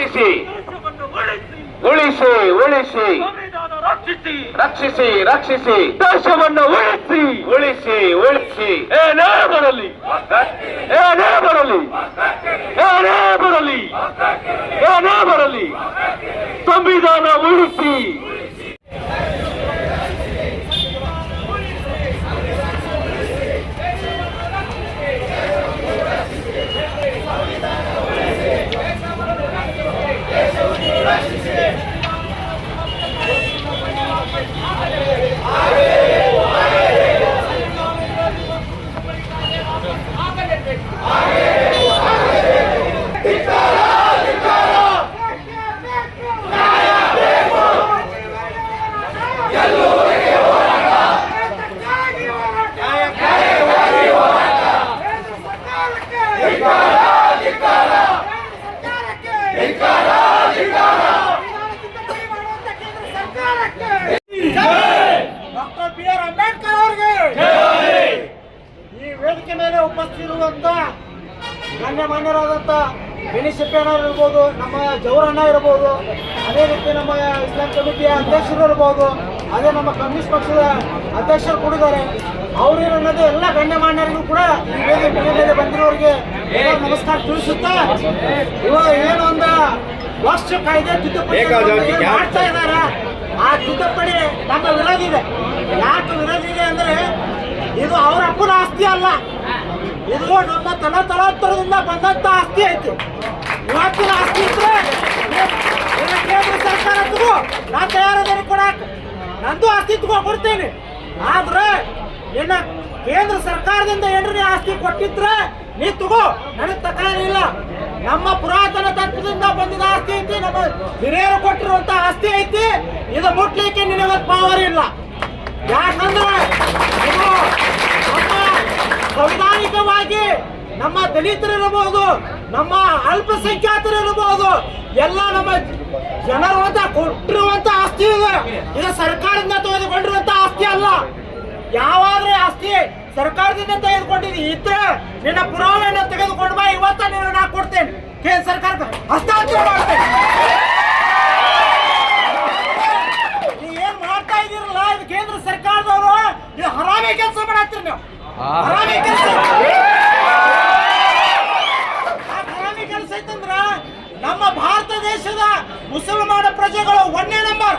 ರಕ್ಷಿಸಿ. ಉಳಿಸಿ ಉಳಿಸಿ. ರಕ್ಷಿಸಿ ರಕ್ಷಿಸಿ. ದೇಶವನ್ನು ಉಳಿಸಿ. ಉಳಿಸಿ ಉಳಿಸಿ. ಏನೇ ಬರಲಿ ಏನೇ ಬರಲಿ ಏನೇ ಬರಲಿ ಏನೇ ಬರಲಿ ಸಂವಿಧಾನ ಉಳಿಸಿ. ಡಾಕ್ಟರ್ ಬಿ ಆರ್ ಅಂಬೇಡ್ಕರ್ ಅವರಿಗೆ. ಈ ವೇದಿಕೆ ಮೇಲೆ ಉಪಸ್ಥಿತಿರುವಂತ ಗಣ್ಯಮಾನ್ಯರಾದಂಥ ವಿನಿ ಸಿಪ್ಪಣ್ಣವ್ರು ಇರ್ಬೋದು ನಮ್ಮ ಜವರಣ್ಣ ಇರ್ಬೋದು, ಅದೇ ರೀತಿ ನಮ್ಮ ಇಸ್ಲಾಂ ಕಮಿಟಿಯ ಅಧ್ಯಕ್ಷರು ಇರ್ಬೋದು, ಅದೇ ನಮ್ಮ ಕಮ್ಯುನಿಸ್ಟ್ ಪಕ್ಷದ ಅಧ್ಯಕ್ಷರು ಕೂಡಿದ್ದಾರೆ. ಅವ್ರಿರನ್ನದೇ ಎಲ್ಲ ಗಣ್ಯಮಾನ್ಯರಿಗೂ ಕೂಡ ಈ ವೇದಿಕೆ ಮೇಲೆ ಬಂದಿರೋರಿಗೆ ನಮಸ್ಕಾರ ತಿಳಿಸುತ್ತಾ? ಇವಾಗ ಏನು ಒಂದ ವರ್ಷ ಕಾಯ್ದೆ ತಿದ್ದುಪಡಿ ಮಾಡ್ತಾ ಇದಾರ? ಆ ತಿದ್ದುಪಡಿ ನಮ್ಮ ವಿರೋಧ ಇದೆ. ಯಾಕೆ ವಿರೋಧ ಇದೆ ಅಂದ್ರೆ ಇದು ಅವರ ಅಪ್ಪನ ಆಸ್ತಿ ಅಲ್ಲ. ಇದು ನಮ್ಮ ತನ ತಲಾಂತರದಿಂದ ಬಂದಂತ ಆಸ್ತಿ ಐತಿ. ಇವತ್ತಿನ ಆಸ್ತಿ ಇದ್ರೆ ಕೇಂದ್ರ ಸರ್ಕಾರ ತಗೋ ನಾ ತಯಾರಿದ್ದೇನೆ ಕೊಡಾಕ ನಂದು ಆಸ್ತಿ ತಗೋ ಕೊಡ್ತೇನೆ. ಆದ್ರೆ ನಿನ್ನ ಕೇಂದ್ರ ಸರ್ಕಾರದಿಂದ ಏನ್ರಿ ಆಸ್ತಿ ಕೊಟ್ಟಿದ್ರೆ ನೀ ತಗೋ. ನನಗೆ ತಕರಾರಿಲ್ಲ ನಮ್ಮ ಪುರಾತನ ತತ್ವದಿಂದ ಬಂದಿದ ಆಸ್ತಿ ಐತಿ, ನಮ್ಮ ಹಿರಿಯರು ಕೊಟ್ಟಿರುವಂತ ಆಸ್ತಿ ಐತಿ. ಇದು ಮುಟ್ಲಿಕ್ಕೆ ನಿನಗೆ ಪವರ್ ಇಲ್ಲ. ಯಾಕಂದ್ರೆ ನಮ್ಮ ಸಂವಿಧಾನಿಕವಾಗಿ ನಮ್ಮ ದಲಿತರಿರಬಹುದು ನಮ್ಮ ಅಲ್ಪಸಂಖ್ಯಾತರು ಇರಬಹುದು ಎಲ್ಲ ನಮ್ಮ ಜನರು ಅಂತ ಕೊಟ್ಟಿರುವಂತ ಆಸ್ತಿ ಇದೆ. ಇದು ಸರ್ಕಾರದಿಂದ ತೆಗೆದುಕೊಂಡಿರುವಂತ ಆಸ್ತಿ ಅಲ್ಲ. ಯಾವಾದ್ರೆ ಆಸ್ತಿ ಸರ್ಕಾರದಿಂದ ತೆಗೆದುಕೊಂಡಿದ್ದು ಇದ್ರೆ ನಿನ್ನ ಪುರಾವೆಯನ್ನು ತೆಗೆದುಕೊಂಡು ಬಾ ಇವತ್ತ ನಿನ್ನ ನಾ ಕೊಡ್ತೇನೆ. ಕೇಂದ್ರ ಸರ್ಕಾರಕ್ಕೆ ಹಸ್ತಾಂತರ ಮಾಡ್ತೇನೆ. ನೀ ಏನ್ ಮಾಡ್ತಾ ಇದೀರಲ್ಲ ಇದು ಕೇಂದ್ರ ಸರ್ಕಾರದವರು ಇದು ಹರಾಮಿ ಕೆಲಸ ಮಾಡತ್ತೀರಿ ನೀವು. ಹರಾಮಿ ಕೆಲಸ. ಹರಾಮಿ ಕೆಲಸ ಐತಂದ್ರ ನಮ್ಮ ಭಾರತ ದೇಶದ ಮುಸಲ್ಮಾನ ಪ್ರಜೆಗಳು ಒಂದೇ ನಂಬರ್.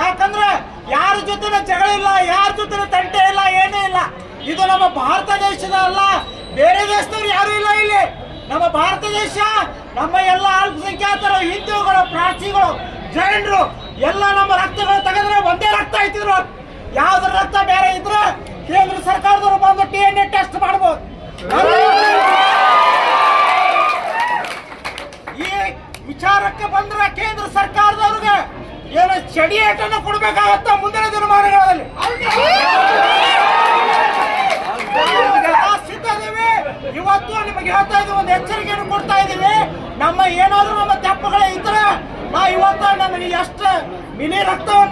ಯಾಕಂದ್ರೆ ಯಾರ ಜೊತೆ ಜಗಳ ಇಲ್ಲ, ಯಾರ ಜೊತೆ ತಂಟೆ ಇಲ್ಲ, ಏನೇ ಇಲ್ಲ. ಇದು ನಮ್ಮ ಭಾರತ ದೇಶದ ಅಲ್ಲ, ಬೇರೆ ದೇಶದವ್ರು ಯಾರು ಇಲ್ಲ ಇಲ್ಲಿ. ನಮ್ಮ ಭಾರತ ದೇಶ, ನಮ್ಮ ಎಲ್ಲ ಅಲ್ಪಸಂಖ್ಯಾತರು, ಹಿಂದೂಗಳು, ಪ್ರಾಚಿಗಳು, ಜೈನರು, ಎಲ್ಲ ನಮ್ಮ ರಕ್ತಗಳು ತೆಗೆದ್ರೆ ಒಂದೇ ರಕ್ತ ಐತಿದ್ರು ಯಾವ್ದ್ರ ರಕ್ತ ಬೇರೆ ಇದ್ರೆ ಕೇಂದ್ರ ಸರ್ಕಾರದವರು ಬಂದು ಟಿ ಎನ್ ಎ ಟೆಸ್ಟ್ ಮಾಡ್ಬೋದು. ಈ ವಿಚಾರಕ್ಕೆ ಬಂದ್ರೆ ಕೇಂದ್ರ ಸರ್ಕಾರದವ್ರಿಗೆ ಏನು ಚಡಿಯೇಟನ್ನು ಕೊಡ್ಬೇಕಾಗತ್ತೆ ಮುಂದಿನ ದಿನಮಾನಗಳಲ್ಲಿ ನಾವು ಸಿದ್ಧದಿವಿ ಇವತ್ತು ನಿಮಗೆ ಹೇಳ್ತಾ ಇದೀವಿ ಒಂದು ಎಚ್ಚರಿಕೆಯನ್ನು ಕೊಡ್ತಾ ಇದೀವಿ ನಮ್ಮ ಏನಾದ್ರೂ ನಮ್ಮ ತಪ್ಪುಗಳೇ ಇದ್ರೆ ನಾ ಇವತ್ತು ನಮಗೆ ಎಷ್ಟು ಮಿನಿ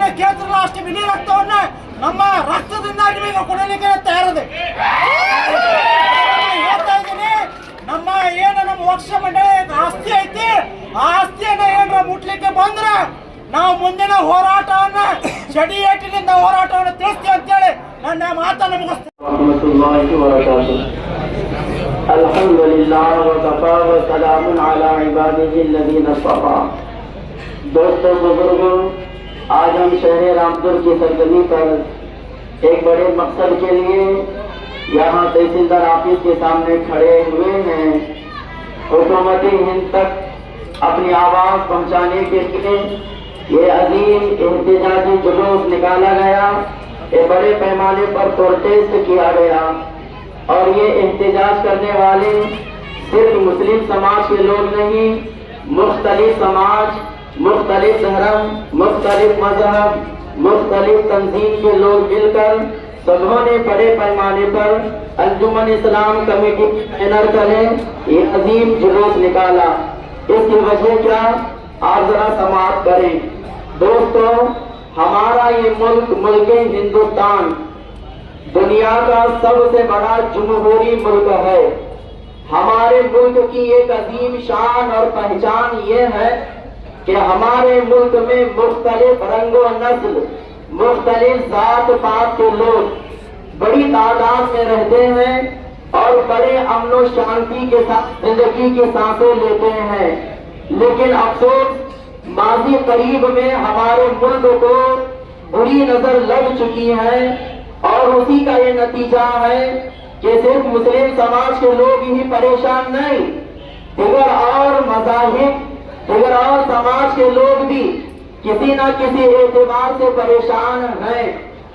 ರಕ್ತವನ್ನ ಕೇಳ್ತಿರಲ್ಲ ಅಷ್ಟು ಮಿನಿ ರಕ್ತವನ್ನ ನಮ್ಮ ರಕ್ತದಿಂದ ನಿಮಗೆ ಕೊಡಲಿಕ್ಕೆ ತಯಾರಿದೆ ಹೇಳ್ತಾ ಇದ್ದೀನಿ ನಮ್ಮ ಏನು ನಮ್ಮ ವಕ್ಷ ಮಂಡಳಿ ಆಸ್ತಿ ಐತಿ ಆ ಆಸ್ತಿಯನ್ನ ಏನಾರ ಮುಟ್ಲಿಕ್ಕೆ ಬಂದ್ರೆ ನಾವು ಮುಂದಿನ ಹೋರಾಟವನ್ನ ಚಡಿ ಏಟಿನಿಂದ ಹೋರಾಟವನ್ನು ತಿಳಿಸ್ತೀವಿ ಅಂತೇಳಿ ನನ್ನ ಮಾತನ್ನು ಮುಗಿಸ್ತೀನಿ ورحمة الله وبركاته الحمد لله وكفى وسلام على عباده الذين اصطفى آج ہم شہر رامپور کی سرگرمی پر ایک بڑے مقصد کے لیے یہاں تحصیلدار آفس کے سامنے کھڑے ہوئے ہیں۔ حکومت ہند تک اپنی آواز پہنچانے کے لیے یہ عظیم احتجاجی جلوس نکالا گیا۔ یہ بڑے پیمانے پر پروٹیسٹ کیا گیا۔ اور یہ احتجاج کرنے والے صرف مسلم سماج کے لوگ نہیں، مختلف سماج مختلف دھرم، مختلف مذہب، مختلف تنظیم کے لوگ مل کر سبوں نے بڑے پیمانے پر انجمن اسلام کمیٹی کا کرے، یہ عظیم جلوس نکالا۔ اس کی وجہ کیا؟ آپ ذرا سماعت کریں۔ دوستو، ہمارا یہ ملک ملک ہندوستان، دنیا کا سب سے بڑا جمہوری ملک ہے۔ ہمارے ملک کی ایک عظیم شان اور پہچان یہ ہے کہ ہمارے ملک میں مختلف رنگ و نسل، مختلف ذات پات کے لوگ بڑی تعداد میں رہتے ہیں اور بڑے امن و شانتی کے ساتھ زندگی کی سانسیں لیتے ہیں۔ لیکن افسوس، ماضی قریب میں ہمارے ملک کو بری نظر لگ چکی ہے اور اسی کا یہ نتیجہ ہے کہ صرف مسلم سماج کے لوگ ہی پریشان نہیں، دیگر اور مذاہب اوور سماج کے لوگ بھی کسی نہ کسی اعتبار سے پریشان ہیں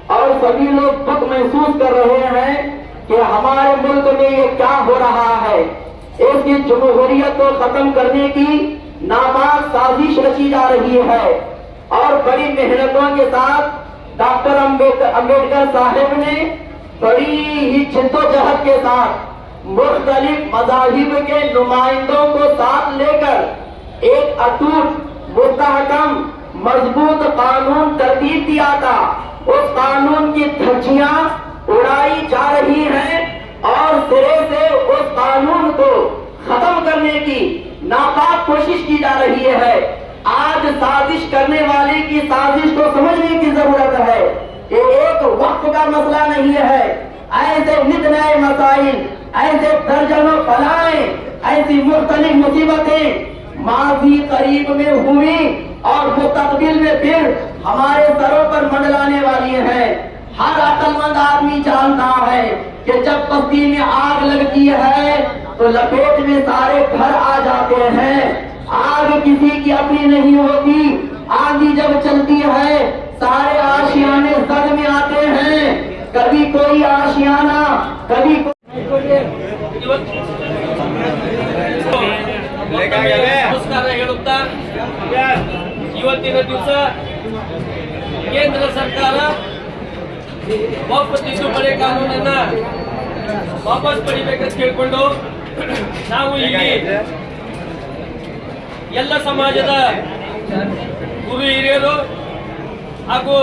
اور سبھی لوگ دکھ محسوس کر رہے ہیں کہ ہمارے ملک میں یہ کیا ہو رہا ہے۔ اس کی جمہوریت کو ختم کرنے کی ناماز سازش رچی جا رہی ہے۔ اور بڑی محنتوں کے ساتھ ڈاکٹر امبیڈکر صاحب نے بڑی ہی جد و جہد کے ساتھ مختلف مذاہب کے نمائندوں کو ساتھ لے کر ایک اٹوٹ مستحکم مضبوط قانون ترتیب دیا تھا۔ اس قانون کی دھجیاں اڑائی جا رہی ہیں اور سرے سے اس قانون کو ختم کرنے کی ناپاک کوشش کی جا رہی ہے۔ آج سازش کرنے والے کی سازش کو سمجھنے کی ضرورت ہے۔ یہ ایک وقت کا مسئلہ نہیں ہے۔ ایسے نت نئے مسائل، ایسے درجنوں فلائیں ایسی مختلف مصیبتیں ماضی قریب میں ہوئی اور متقبل میں پھر ہمارے سروں پر منڈلانے والی ہیں۔ ہر عقل مند آدمی جانتا ہے کہ جب بستی میں آگ لگتی ہے تو لپیٹ میں سارے گھر آ جاتے ہیں۔ آگ کسی کی اپنی نہیں ہوتی۔ آگی جب چلتی ہے، سارے آشیانے زد میں آتے ہیں۔ کبھی کوئی آشیانہ، کبھی کوئی ನಮಸ್ಕಾರ ಹೇಳುತ್ತಾ? ಇವತ್ತಿನ ದಿವಸ ಕೇಂದ್ರ ಸರ್ಕಾರ ತಿದ್ದುಪಡಿ ಕಾನೂನನ್ನ ವಾಪಸ್ ಪಡಿಬೇಕಂತ ಕೇಳಿಕೊಂಡು ನಾವು ಇಲ್ಲಿ ಎಲ್ಲ ಸಮಾಜದ ಗುರು ಹಿರಿಯರು ಹಾಗೂ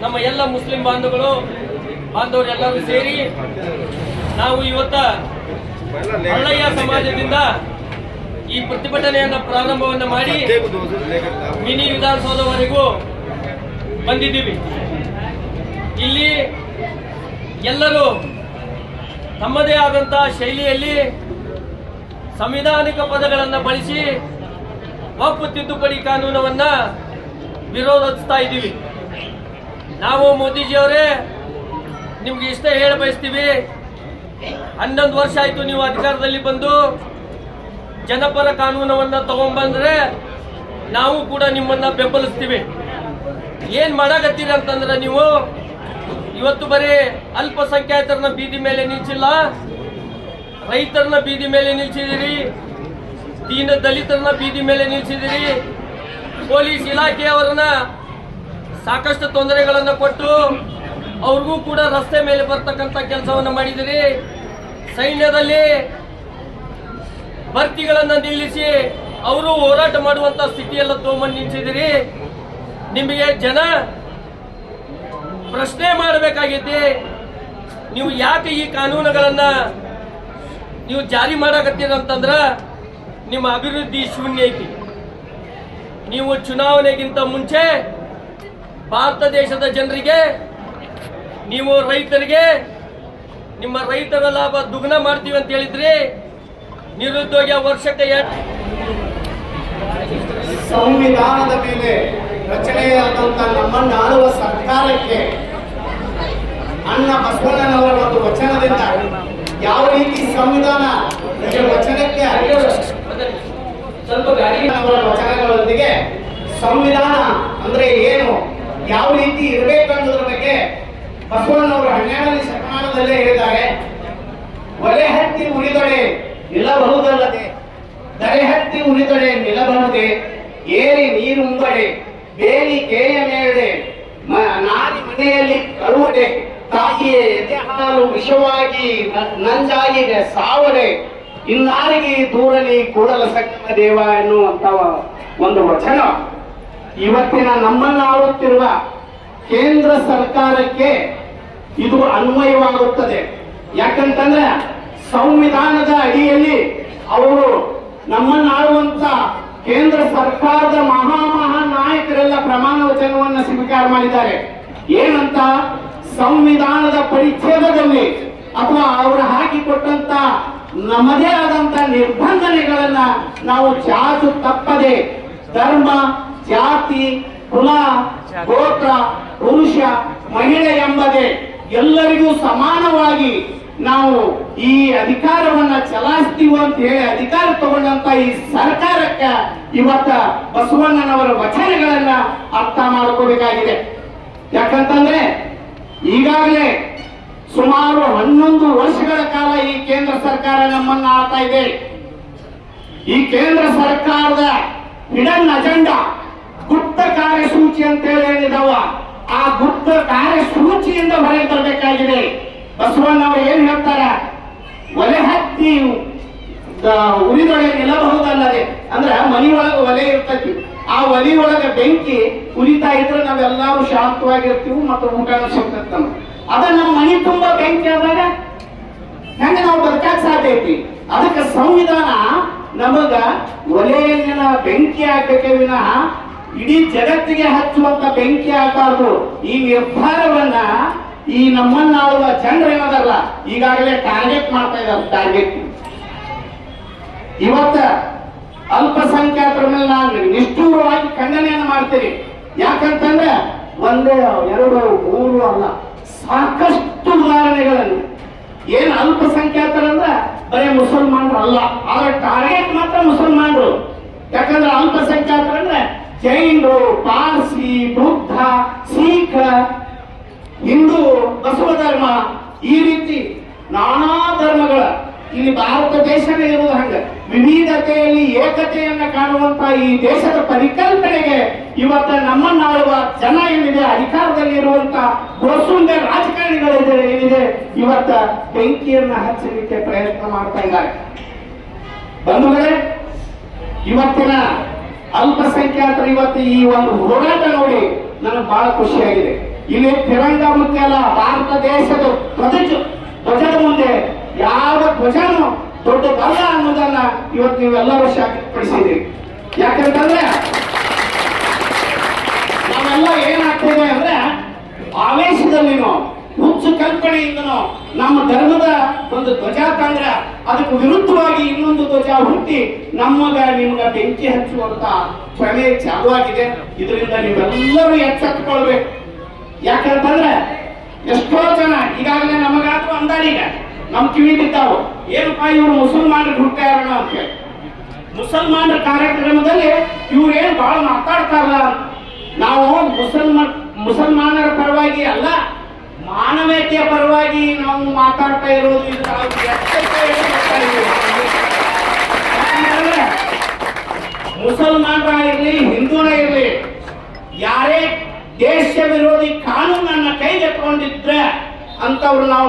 ನಮ್ಮ ಎಲ್ಲ ಮುಸ್ಲಿಂ ಬಾಂಧವರು ಬಾಂಧವರೆಲ್ಲರೂ ಸೇರಿ ನಾವು ಇವತ್ತ ಹಳ್ಳಯ್ಯ ಸಮಾಜದಿಂದ ಈ ಪ್ರತಿಭಟನೆಯನ್ನು ಪ್ರಾರಂಭವನ್ನ ಮಾಡಿ ಮಿನಿ ವಿಧಾನಸೌಧವರೆಗೂ ಬಂದಿದ್ದೀವಿ. ಇಲ್ಲಿ ಎಲ್ಲರೂ ತಮ್ಮದೇ ಆದಂತಹ ಶೈಲಿಯಲ್ಲಿ ಸಂವಿಧಾನಿಕ ಪದಗಳನ್ನು ಬಳಸಿ ವಾಪು ತಿದ್ದುಪಡಿ ಕಾನೂನವನ್ನ ವಿರೋಧಿಸ್ತಾ ಇದ್ದೀವಿ. ನಾವು ಮೋದಿಜಿಯವರೇ ನಿಮ್ಗೆ ಇಷ್ಟ ಹೇಳ ಬಯಸ್ತೀವಿ. ಹನ್ನೊಂದು ವರ್ಷ ಆಯಿತು ನೀವು ಅಧಿಕಾರದಲ್ಲಿ ಬಂದು ಜನಪರ ಕಾನೂನವನ್ನ ತಗೊಂಡ್ಬಂದ್ರೆ ನಾವು ಕೂಡ ನಿಮ್ಮನ್ನ ಬೆಂಬಲಿಸ್ತೀವಿ. ಏನ್ ಮಾಡಾಕತ್ತೀರಿ ಅಂತಂದ್ರೆ ನೀವು ಇವತ್ತು ಬರೀ ಅಲ್ಪಸಂಖ್ಯಾತರನ್ನ ಬೀದಿ ಮೇಲೆ ನಿಲ್ಸಿಲ್ಲ. ರೈತರನ್ನ ಬೀದಿ ಮೇಲೆ ನಿಲ್ಸಿದಿರಿ ದೀನ ದಲಿತರನ್ನ ಬೀದಿ ಮೇಲೆ ನಿಲ್ಸಿದಿರಿ ಪೊಲೀಸ್ ಇಲಾಖೆಯವರನ್ನ ಸಾಕಷ್ಟು ತೊಂದರೆಗಳನ್ನು ಕೊಟ್ಟು ಅವ್ರಿಗೂ ಕೂಡ ರಸ್ತೆ ಮೇಲೆ ಬರ್ತಕ್ಕಂಥ ಕೆಲಸವನ್ನು ಮಾಡಿದಿರಿ ಸೈನ್ಯದಲ್ಲಿ ಭರ್ತಿಗಳನ್ನ ನಿಲ್ಲಿಸಿ ಅವರು ಹೋರಾಟ ಮಾಡುವಂತ ಸ್ಥಿತಿಯೆಲ್ಲ ತಗೊಂಬಂದು ನಿಲ್ಸಿದಿರಿ ನಿಮಗೆ ಜನ ಪ್ರಶ್ನೆ ಮಾಡಬೇಕಾಗೈತಿ. ನೀವು ಯಾಕೆ ಈ ಕಾನೂನುಗಳನ್ನ ನೀವು ಜಾರಿ ಅಂತಂದ್ರ ನಿಮ್ಮ ಅಭಿವೃದ್ಧಿ ಶೂನ್ಯ ಐತಿ. ನೀವು ಚುನಾವಣೆಗಿಂತ ಮುಂಚೆ ಭಾರತ ದೇಶದ ಜನರಿಗೆ, ನೀವು ರೈತರಿಗೆ, ನಿಮ್ಮ ರೈತರ ಲಾಭ ದುಗ್ನ ಮಾಡ್ತೀವಿ ಅಂತ ಹೇಳಿದ್ರಿ. ನಿರುದ್ಯೋಗ ವರ್ಷಕ್ಕೆ ಸಂವಿಧಾನದ ಮೇಲೆ ರಚನೆಯಾದಂತ ನಮ್ಮನ್ನು ಆಳುವ ಸರ್ಕಾರಕ್ಕೆ ಅಣ್ಣ ಬಸವಣ್ಣನವರ ಒಂದು ವಚನದಿಂದ ಯಾವ ರೀತಿ ಸಂವಿಧಾನ ವಚನಕ್ಕೆ ಸ್ವಲ್ಪ ಅವರ ವಚನಗಳೊಂದಿಗೆ ಸಂವಿಧಾನ ಅಂದ್ರೆ ಏನು ಯಾವ ರೀತಿ ಇರಬೇಕು ಅನ್ನೋದ್ರ ಬಗ್ಗೆ ಬಸವಣ್ಣನವರು ಹನ್ನೆರಡನೇ ಶತಮಾನದಲ್ಲೇ ಹೇಳಿದ್ದಾರೆ. ಒಲೆ ಹತ್ತಿ ಉರಿದೊಡೆ ನಿಲ್ಲಬಹುದಲ್ಲದೆ ದರೆ ಹತ್ತಿ ಉರಿದೊಡೆ ನಿಲ್ಲಬಹುದೇ? ಏರಿ ನೀರುಂಬಡೆ ಬೇಲಿ ಕೇಯ ಮೇಳೆ ಮ- ನಾರಿ ಮನೆಯಲ್ಲಿ ಕಳುವಡೆ ತಾಯಿಯೇ ಎದೆ ಹಾಲು ವಿಷವಾಗಿ ನಂಜಾಗಿದೆ ಸಾವಡೆ. ಇನ್ನಾರಿಗೆ ದೂರಲಿ ಕೂಡಲ ಸಂಗಮ ದೇವ ಎನ್ನುವಂತ ಒಂದು ವಚನ. ಇವತ್ತಿನ ನಮ್ಮನ್ನ ಆಳುತ್ತಿರುವ ಕೇಂದ್ರ ಸರ್ಕಾರಕ್ಕೆ ಇದು ಅನ್ವಯವಾಗುತ್ತದೆ. ಯಾಕಂತಂದ್ರೆ ಸಂವಿಧಾನದ ಅಡಿಯಲ್ಲಿ ಅವರು ನಮ್ಮನ್ನ ಕೇಂದ್ರ ಸರ್ಕಾರದ ಮಹಾ ಮಹಾ ನಾಯಕರೆಲ್ಲ ಪ್ರಮಾಣ ವಚನವನ್ನು ಸ್ವೀಕಾರ ಮಾಡಿದ್ದಾರೆ. ಏನಂತ? ಸಂವಿಧಾನದ ಪರಿಚ್ಛೇದದಲ್ಲಿ ಅಥವಾ ಅವರು ಹಾಕಿಕೊಟ್ಟಂತ ನಮ್ಮದೇ ಆದಂತ ನಿರ್ಬಂಧನೆಗಳನ್ನ ನಾವು ಚಾಚು ತಪ್ಪದೆ ಧರ್ಮ, ಜಾತಿ, ಕುಲ, ಗೋತ್ರ, ಪುರುಷ, ಮಹಿಳೆ ಎಂಬದೇ ಎಲ್ಲರಿಗೂ ಸಮಾನವಾಗಿ ನಾವು ಈ ಅಧಿಕಾರವನ್ನ ಚಲಾಯಿಸ್ತೀವಿ ಅಂತ ಹೇಳಿ ಅಧಿಕಾರ ತಗೊಂಡಂತ ಈ ಸರ್ಕಾರಕ್ಕೆ ಇವತ್ತ ಬಸವಣ್ಣನವರ ವಚನಗಳನ್ನ ಅರ್ಥ ಮಾಡ್ಕೋಬೇಕಾಗಿದೆ. ಯಾಕಂತಂದ್ರೆ ಈಗಾಗಲೇ ಸುಮಾರು ಹನ್ನೊಂದು ವರ್ಷಗಳ ಕಾಲ ಈ ಕೇಂದ್ರ ಸರ್ಕಾರ ನಮ್ಮನ್ನ ಆಳ್ತಾ ಇದೆ. ಈ ಕೇಂದ್ರ ಸರ್ಕಾರದ ಹಿಡನ್ ಅಜೆಂಡಾ ಗುಪ್ತ ಕಾರ್ಯಸೂಚಿ ಅಂತ ಹೇಳಿ ಏನಿದಾವ, ಆ ಗುಪ್ತ ಕಾರ್ಯಸೂಚಿಯಿಂದ ಹೊರಗೆ ಬರಬೇಕಾಗಿದೆ. ಬಸವಣ್ಣವರು ಏನ್ ಹೇಳ್ತಾರ? ಒಲೆ ಹತ್ತಿ ಉರಿದೊಳಗೆ ನಿಲ್ಲಬಹುದಲ್ಲದೆ? ಅಂದ್ರೆ ಮನಿ ಒಳಗ ಒಲೆ ಇರ್ತೈತಿ. ಆ ಒಲಿ ಒಳಗ ಬೆಂಕಿ ಉರಿತಾ ಇದ್ರೆ ನಾವೆಲ್ಲರೂ ಶಾಂತವಾಗಿರ್ತೀವಿ ಮತ್ತು ಊಟ ಸಿಗ್ತೈತಿ ಅದ ನಮ್ಮ ಮನಿ ತುಂಬಾ ಬೆಂಕಿ ಆದಾಗ ಹೆಂಗ ನಾವು ಬದುಕಾಕ ಸಾಧ್ಯ ಐತಿ? ಅದಕ್ಕೆ ಸಂವಿಧಾನ ನಮಗ ಒಲೆಯಲ್ಲಿನ ಬೆಂಕಿ ಆಗ್ಬೇಕೇ ವಿನಃ ಇಡೀ ಜಗತ್ತಿಗೆ ಹಚ್ಚುವಂತ ಬೆಂಕಿ ಆಗಬಾರ್ದು ಈ ನಿರ್ಧಾರವನ್ನ ಈ ನಮ್ಮನ್ನ ಆಳುವ ಜನರು ಏನದಲ್ಲ ಈಗಾಗಲೇ ಟಾರ್ಗೆಟ್ ಮಾಡ್ತಾ ಇದ್ದಾರೆ ಟಾರ್ಗೆಟ್ ಇವತ್ತ ಅಲ್ಪಸಂಖ್ಯಾತರ ಮೇಲೆ ನಾನು ನಿಷ್ಠೂರವಾಗಿ ಖಂಡನೆಯನ್ನು ಮಾಡ್ತೀನಿ. ಯಾಕಂತಂದ್ರೆ ಒಂದೇ, ಎರಡು, ಮೂರು ಅಲ್ಲ, ಸಾಕಷ್ಟು ಉದಾಹರಣೆಗಳನ್ನು. ಏನ್ ಅಲ್ಪಸಂಖ್ಯಾತರಂದ್ರೆ ಬರೀ ಮುಸಲ್ಮಾನರು ಅಲ್ಲ, ಆದ್ರೆ ಟಾರ್ಗೆಟ್ ಮಾತ್ರ ಮುಸಲ್ಮಾನರು. ಯಾಕಂದ್ರೆ ಅಲ್ಪಸಂಖ್ಯಾತರಂದ್ರೆ ಜೈನರು, ಪಾರ್ಸಿ, ಬುದ್ಧ, ಸಿಖ್ ಹಿಂದೂ ಬಸವ ಧರ್ಮ ಈ ರೀತಿ ನಾನಾ ಧರ್ಮಗಳ, ಇಲ್ಲಿ ಭಾರತ ದೇಶನೇ ಇರುವುದು ಹಂಗ. ವಿವಿಧತೆಯಲ್ಲಿ ಏಕತೆಯನ್ನ ಕಾಣುವಂತ ಈ ದೇಶದ ಪರಿಕಲ್ಪನೆಗೆ ಇವತ್ತ ನಮ್ಮನ್ನಾಳುವ ಜನ ಏನಿದೆ, ಅಧಿಕಾರದಲ್ಲಿ ಇರುವಂತ ಗೋಸುಂದೆ ರಾಜಕಾರಣಿಗಳಿದೆ ಏನಿದೆ, ಇವತ್ತ ಬೆಂಕಿಯನ್ನ ಹಚ್ಚಲಿಕ್ಕೆ ಪ್ರಯತ್ನ ಮಾಡ್ತಾ ಇದ್ದಾರೆ. ಬಂಧುಗಳೇ, ಇವತ್ತಿನ ಅಲ್ಪಸಂಖ್ಯಾತರು ಇವತ್ತು ಈ ಒಂದು ಹೋರಾಟ ನೋಡಿ ನನಗೆ ಬಹಳ ಖುಷಿಯಾಗಿದೆ. ಇಲ್ಲಿ ತಿರಂಗ ಮುಖ್ಯ ಅಲ್ಲ ಭಾರತ ದೇಶದ ಧ್ವಜ ಧ್ವಜದ ಮುಂದೆ ಯಾವ ಧ್ವಜನು ದೊಡ್ಡದಲ್ಲ ಅನ್ನೋದನ್ನ ಇವತ್ತು ನೀವೆಲ್ಲರೂ ಶಾಖಪಡಿಸಿದ್ದೀರಿ ಯಾಕಂತಂದ್ರೆ ನಾವೆಲ್ಲ ಏನಾಗ್ತಿದೆ ಅಂದ್ರೆ ಆವೇಶದಲ್ಲಿನೋ ಹುಚ್ಚು ಕಲ್ಪನೆಯಿಂದನೋ ನಮ್ಮ ಧರ್ಮದ ಒಂದು ಧ್ವಜ ತಂದ್ರೆ ಅದಕ್ಕೆ ವಿರುದ್ಧವಾಗಿ ಇನ್ನೊಂದು ಧ್ವಜ ಹುಟ್ಟಿ ನಮ್ಮಗ ನಿಮ್ಗ ಬೆಂಕಿ ಹಚ್ಚುವಂತ ಚಾಲು ಚಾಲುವಾಗಿದೆ. ಇದರಿಂದ ನೀವೆಲ್ಲರೂ ಎಚ್ಚೆತ್ತುಕೊಳ್ಬೇಕು. ಯಾಕಂತಂದ್ರೆ ಎಷ್ಟೋ ಜನ ಈಗಾಗಲೇ ನಮಗಾದ್ರೂ ಈಗ ನಮ್ ಕಿವಿ ಬಿದ್ದಾವು. ಏನಪ್ಪಾ ಇವರು ಮುಸಲ್ಮಾನರು ಹುಟ್ಟಾರಣ ಅಂತ ಹೇಳಿ. ಮುಸಲ್ಮಾನರ ಕಾರ್ಯಕ್ರಮದಲ್ಲಿ ಇವ್ರೇನ್ ಬಹಳ ಮಾತಾಡ್ತಾರಲ್ಲ? ನಾವು ಮುಸಲ್ಮಾನ್ ಮುಸಲ್ಮಾನರ ಪರವಾಗಿ ಅಲ್ಲ, ಮಾನವೀಯತೆಯ ಪರವಾಗಿ ನಾವು ಮಾತಾಡ್ತಾ ಇರೋದು ಮುಸಲ್ಮಾನರಾಗಿರ್ಲಿ ಹಿಂದೂನ ಇರಲಿ, ಯಾರೇ ದೇಶ ವಿರೋಧಿ ಕಾನೂನನ್ನ ಕೈಗೆತ್ಕೊಂಡಿದ್ರೆ ಅಂತವ್ರು ನಾವು